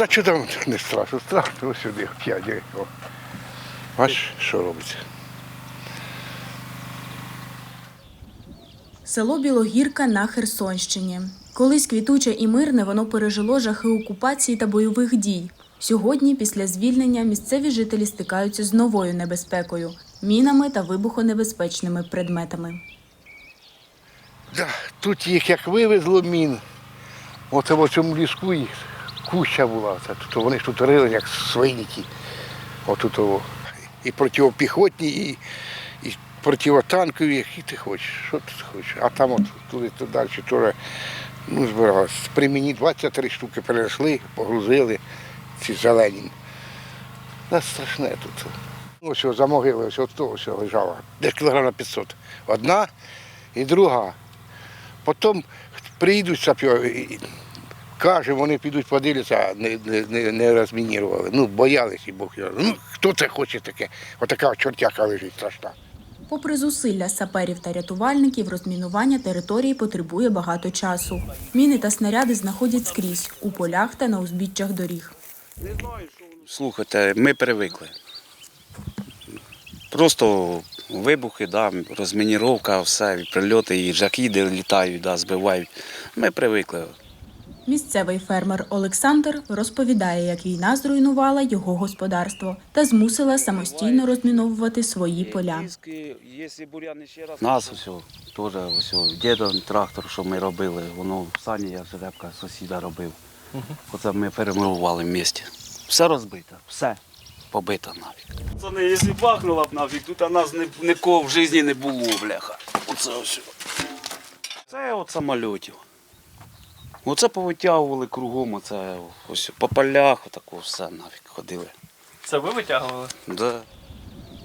Та що там не страшно, страшно ось сюди, п'ять. О. Бачиш, що робиться. Село Білогірка на Херсонщині. Колись квітуче і мирне воно пережило жахи окупації та бойових дій. Сьогодні, після звільнення, місцеві жителі стикаються з новою небезпекою мінами та вибухонебезпечними предметами. Да, тут їх як вивезло мін. Оце в цьому ліску їх куща була. Тут вони ж тут рили, як свиніки. Отут. І протипіхотні, і, і противотанкові, які ти хочеш. Що ти хочеш? А там от туди туди далі теж ну, збиралось. При мені 23 штуки перенесли, погрузили ці зелені. Це страшне тут. Ось о, за могили, ось от того ось лежала. Десь кілограм на 500. Одна і друга. Потім приїдуть і- каже, вони підуть подивляться, не, не, не, не розмінірували. Ну, боялися, і Бог його. Ну, хто це хоче таке? Отака чортяка лежить страшна. Попри зусилля саперів та рятувальників, розмінування території потребує багато часу. Міни та снаряди знаходять скрізь у полях та на узбіччях доріг. Слухайте, ми привикли. Просто вибухи, да, розмініровка, все, прильоти, і жахіди літають, да, збивають. Ми привикли. Місцевий фермер Олександр розповідає, як війна зруйнувала його господарство та змусила самостійно розміновувати свої поля. Нас ось теж ось діда трактор, що ми робили, воно сані, я жеребка сусіда робив. Оце ми перемивували в місті. Все розбите, все побито навіть. Це не якщо бахнуло б нафіг, тут у нас ні- нікого в житті не було, бляха. Оце ось. Це от самольотів. Оце повитягували кругом, оце ось по полях, отако все нафіг ходили. Це ви витягували? Да.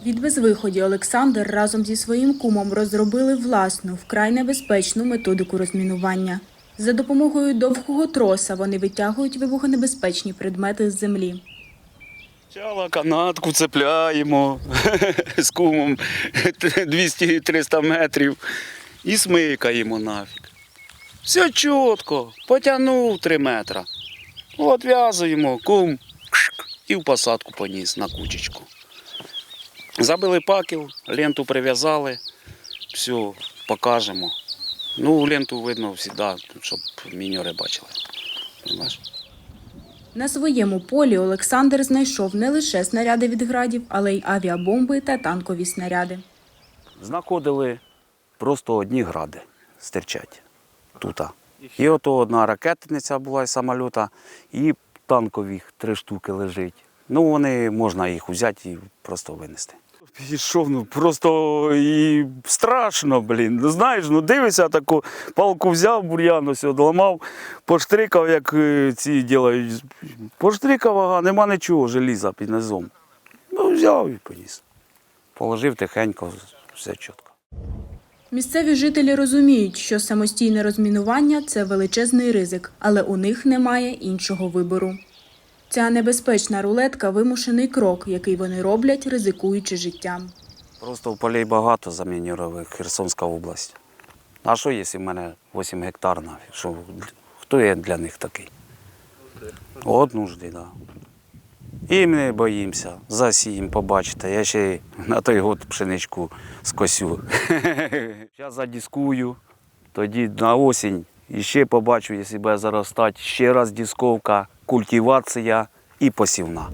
Від безвиході Олександр разом зі своїм кумом розробили власну, вкрай небезпечну методику розмінування. За допомогою довгого троса вони витягують вибухонебезпечні предмети з землі. Чала канатку цепляємо з кумом 200-300 метрів і смикаємо нафіг. Все чітко, потягнув 3 метри. От в'язуємо, кум кшк, і в посадку поніс на кучечку. Забили пакел, ленту прив'язали, все, покажемо. Ну, ленту видно завжди, щоб міньори бачили. Понимаєш? На своєму полі Олександр знайшов не лише снаряди від градів, але й авіабомби та танкові снаряди. знаходили просто одні гради стирчать тут. І ото одна ракетниця була із самоліта, і танкових три штуки лежить. Ну, вони можна їх взяти і просто винести. Пішов, ну просто і страшно, блін. Ну, знаєш, ну дивишся, таку палку взяв, бур'ян ось одламав, поштрикав, як е, ці ділають. Поштрикав, ага, нема нічого, желіза під низом. Ну, взяв і поніс. Положив тихенько, все чітко. Місцеві жителі розуміють, що самостійне розмінування це величезний ризик, але у них немає іншого вибору. Ця небезпечна рулетка вимушений крок, який вони роблять, ризикуючи життям. Просто в полей багато замінювали Херсонська область. А що, якщо в мене 8 гектар? Що, хто я для них такий? От нужди, так. Да. І не боїмося, засіємо, побачите. Я ще на той год пшеничку скосю. Зараз задіскую, тоді на осінь ще побачу, якщо буде заростати, ще раз дісковка, культивація і посівна.